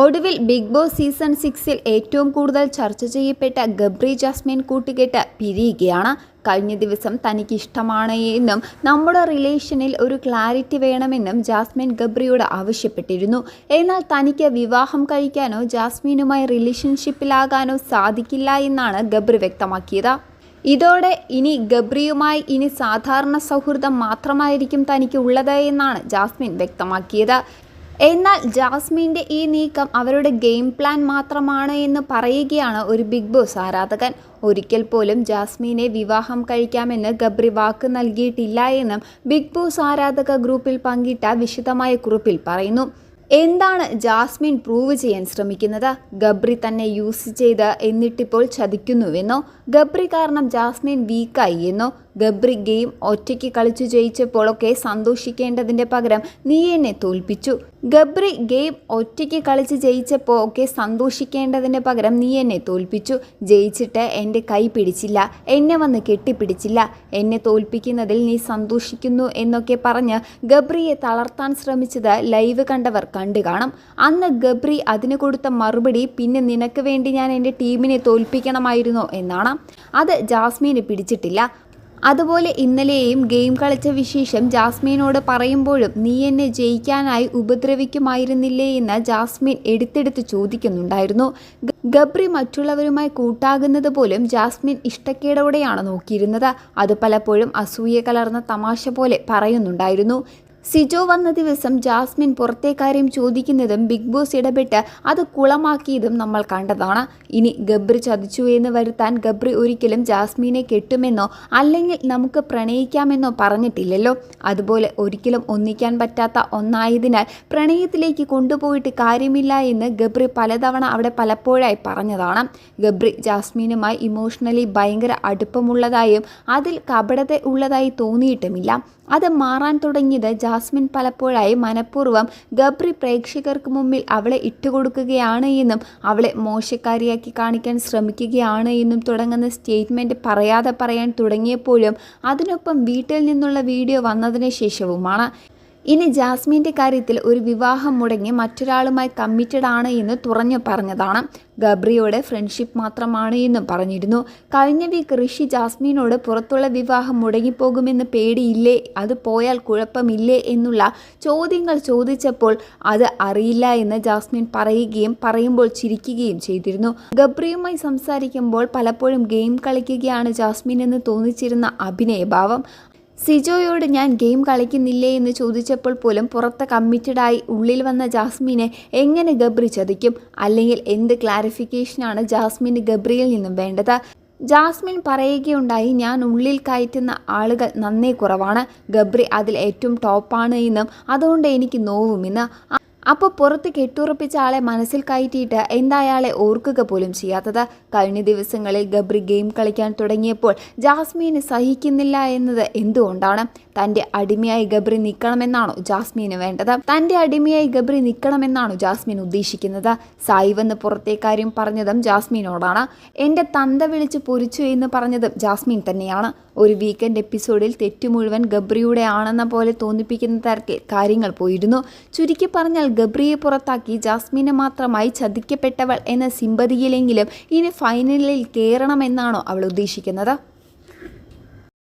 ഒടുവിൽ big boss season സിക്സിൽ ഏറ്റവും കൂടുതൽ ചർച്ച ചെയ്യപ്പെട്ട ഗബ്രി ജാസ്മിൻ കൂട്ടുകെട്ട് പിരിയുകയാണ്. കഴിഞ്ഞ ദിവസം തനിക്ക് ഇഷ്ടമാണ് എന്നും നമ്മുടെ റിലേഷനിൽ ഒരു ക്ലാരിറ്റി വേണമെന്നും ജാസ്മിൻ ഗബ്രിയോട് ആവശ്യപ്പെട്ടിരുന്നു. എന്നാൽ തനിക്ക് വിവാഹം കഴിക്കാനോ ജാസ്മിനുമായി റിലേഷൻഷിപ്പിലാകാനോ സാധിക്കില്ല എന്നാണ് ഗബ്രി വ്യക്തമാക്കിയത്. ഇതോടെ ഇനി ഗബ്രിയുമായി ഇനി സാധാരണ സൗഹൃദം മാത്രമായിരിക്കും തനിക്ക് ഉള്ളത് എന്നാണ് ജാസ്മിൻ വ്യക്തമാക്കിയത്. എന്നാൽ ജാസ്മിന്റെ ഈ നീക്കം അവരുടെ ഗെയിം പ്ലാൻ മാത്രമാണ് എന്ന് പറയുകയാണ് ഒരു ബിഗ് ബോസ് ആരാധകൻ. ഒരിക്കൽ പോലും ജാസ്മിനെ വിവാഹം കഴിക്കാമെന്ന് ഗബ്രി വാക്ക് നൽകിയിട്ടില്ല എന്നും ബിഗ് ബോസ് ആരാധക ഗ്രൂപ്പിൽ പങ്കിട്ട വിശദമായ കുറിപ്പിൽ പറയുന്നു. എന്താണ് ജാസ്മിൻ പ്രൂവ് ചെയ്യാൻ ശ്രമിക്കുന്നത്? ഗബ്രി തന്നെ യൂസ് ചെയ്ത് എന്നിട്ടിപ്പോൾ ചതിക്കുന്നുവെന്നോ? ഗബ്രി കാരണം ജാസ്മിൻ വീക്കായി എന്നോ? ഗബ്രി ഗെയിം ഒറ്റയ്ക്ക് കളിച്ചു ജയിച്ചപ്പോഴൊക്കെ സന്തോഷിക്കേണ്ടതിന്റെ പകരം നീ എന്നെ തോൽപ്പിച്ചു. ഗബ്രി ഗെയിം ഒറ്റയ്ക്ക് കളിച്ച് ജയിച്ചപ്പോൾ ഒക്കെ സന്തോഷിക്കേണ്ടതിന്റെ പകരം നീ എന്നെ തോൽപ്പിച്ചു. ജയിച്ചിട്ട് എന്റെ കൈ പിടിച്ചില്ല എന്നെ വന്ന് കെട്ടിപ്പിടിച്ചില്ല. എന്നെ തോൽപ്പിക്കുന്നതിൽ നീ സന്തോഷിക്കുന്നു എന്നൊക്കെ പറഞ്ഞ് ഗബ്രിയെ തളർത്താൻ ശ്രമിച്ചത് ലൈവ് കണ്ടവർ കണ്ടു കാണും. അന്ന് ഗബ്രി അതിന് കൊടുത്ത മറുപടി പിന്നെ നിനക്ക് വേണ്ടി ഞാൻ എന്റെ ടീമിനെ തോൽപ്പിക്കണമായിരുന്നോ എന്നാണ്. അത് ജാസ്മീന് പിടിച്ചിട്ടില്ല. അതുപോലെ ഇന്നലെയും ഗെയിം കളിച്ച വിശേഷം ജാസ്മിനോട് പറയുമ്പോഴും നീ എന്നെ ജയിക്കാനായി ഉപദ്രവിക്കുമായിരുന്നില്ലേ എന്ന് ജാസ്മിൻ എടുത്തെടുത്ത് ചോദിക്കുന്നുണ്ടായിരുന്നു. ഗബ്രി മറ്റുള്ളവരുമായി കൂട്ടാകുന്നത് പോലും ജാസ്മിൻ ഇഷ്ടക്കേടോടെയാണ് നോക്കിയിരുന്നത്. അത് പലപ്പോഴും അസൂയ കലർന്ന തമാശ പോലെ പറയുന്നുണ്ടായിരുന്നു. സിജോ വന്ന ദിവസം ജാസ്മിൻ പുറത്തെ കാര്യം ചോദിക്കുന്നതും ബിഗ് ബോസ് ഇടപെട്ട് അത് കുളമാക്കിയതും നമ്മൾ കണ്ടതാണ്. ഇനി ഗബ്രി ചതിച്ചു എന്ന് വരുത്താൻ ഗബ്രി ഒരിക്കലും ജാസ്മിനെ കെട്ടുമെന്നോ അല്ലെങ്കിൽ നമുക്ക് പ്രണയിക്കാമെന്നോ പറഞ്ഞിട്ടില്ലല്ലോ. അതുപോലെ ഒരിക്കലും ഒന്നിക്കാൻ പറ്റാത്ത ഒന്നായതിനാൽ പ്രണയത്തിലേക്ക് കൊണ്ടുപോയിട്ട് കാര്യമില്ല എന്ന് ഗബ്രി പലതവണ അവിടെ പലപ്പോഴായി പറഞ്ഞതാണ്. ഗബ്രി ജാസ്മിനുമായി ഇമോഷണലി ഭയങ്കര അടുപ്പമുള്ളതായും അതിൽ കപടത ഉള്ളതായി തോന്നിയിട്ടുമില്ല. അത് മാറാൻ തുടങ്ങിയത് ജാസ്മിൻ പലപ്പോഴായി മനഃപൂർവം ഗബ്രി പ്രേക്ഷകർക്ക് മുമ്പിൽ അവളെ ഇട്ടുകൊടുക്കുകയാണ് എന്നും അവളെ മോശക്കാരിയാക്കി കാണിക്കാൻ ശ്രമിക്കുകയാണ് എന്നും തുടങ്ങുന്ന സ്റ്റേറ്റ്മെന്റ് പറയാതെ പറയാൻ തുടങ്ങിയപ്പോഴും അതിനൊപ്പം വീട്ടിൽ നിന്നുള്ള വീഡിയോ വന്നതിന് ശേഷവുമാണ്. ഇനി ജാസ്മിന്റെ കാര്യത്തിൽ ഒരു വിവാഹം മുടങ്ങി മറ്റൊരാളുമായി കമ്മിറ്റഡ് ആണ് എന്ന് തുറഞ്ഞു പറഞ്ഞതാണ്. ഗബ്രിയോടെ ഫ്രണ്ട്ഷിപ്പ് മാത്രമാണ് എന്നും പറഞ്ഞിരുന്നു. കഴിഞ്ഞ വീക്ക് ഋഷി ജാസ്മിനോട് പുറത്തുള്ള വിവാഹം മുടങ്ങിപ്പോകുമെന്ന് പേടിയില്ലേ? അത് പോയാൽ കുഴപ്പമില്ലേ? എന്നുള്ള ചോദ്യങ്ങൾ ചോദിച്ചപ്പോൾ അത് അറിയില്ല എന്ന് ജാസ്മിൻ പറയുകയും പറയുമ്പോൾ ചിരിക്കുകയും ചെയ്തിരുന്നു. ഗബ്രിയുമായി സംസാരിക്കുമ്പോൾ പലപ്പോഴും ഗെയിം കളിക്കുകയാണ് ജാസ്മിൻ എന്ന് തോന്നിച്ചിരുന്ന അഭിനയഭാവം. സിജോയോട് ഞാൻ ഗെയിം കളിക്കുന്നില്ലേ എന്ന് ചോദിച്ചപ്പോൾ പോലും പുറത്ത് കമ്മിറ്റഡായി ഉള്ളിൽ വന്ന ജാസ്മിനെ എങ്ങനെ ഗബ്രി ചതിക്കും? അല്ലെങ്കിൽ എന്ത് ക്ലാരിഫിക്കേഷനാണ് ജാസ്മിന് ഗബ്രിയിൽ നിന്നും വേണ്ടത്? ജാസ്മിൻ പറയുകയുണ്ടായി ഞാൻ ഉള്ളിൽ കയറ്റുന്ന ആളുകൾ നന്നേ കുറവാണ്. ഗബ്രി അതിൽ ഏറ്റവും ടോപ്പാണ് എന്നും അതുകൊണ്ട് എനിക്ക് നോവുമെന്ന്. അപ്പോൾ പുറത്ത് കെട്ടുറപ്പിച്ച ആളെ മനസ്സിൽ കയറ്റിയിട്ട് എന്തായാളെ ഓർക്കുക പോലും ചെയ്യാത്തത്. കഴിഞ്ഞ ദിവസങ്ങളിൽ ഗബ്രി ഗെയിം കളിക്കാൻ തുടങ്ങിയപ്പോൾ ജാസ്മീന് സഹിക്കുന്നില്ല എന്നത് എന്തുകൊണ്ടാണ്? തന്റെ അടിമയായി ഗബ്രി നിൽക്കണമെന്നാണോ ജാസ്മീന് വേണ്ടത്? തന്റെ അടിമയായി ഗബ്രി നിൽക്കണമെന്നാണോ ജാസ്മീൻ ഉദ്ദേശിക്കുന്നത്? സായി വന്ന് പുറത്തെ കാര്യം പറഞ്ഞതും ജാസ്മീനോടാണ്. എന്റെ തന്ത വിളിച്ച് പൊരിച്ചു എന്ന് പറഞ്ഞതും ജാസ്മീൻ തന്നെയാണ്. ഒരു വീക്കെൻഡ് എപ്പിസോഡിൽ തെറ്റു മുഴുവൻ ഗബ്രിയുടെ ആണെന്ന പോലെ തോന്നിപ്പിക്കുന്ന തരത്തിൽ കാര്യങ്ങൾ പോയിരുന്നു. ചുരുക്കി പറഞ്ഞാൽ ഗബ്രിയെ പുറത്താക്കി ജാസ്മിനെ മാത്രമായി ചതിക്കപ്പെട്ടവൾ എന്ന സിമ്പതിയിലെങ്കിലും ഇനി ഫൈനലിൽ കയറണമെന്നാണോ അവൾ ഉദ്ദേശിക്കുന്നത്?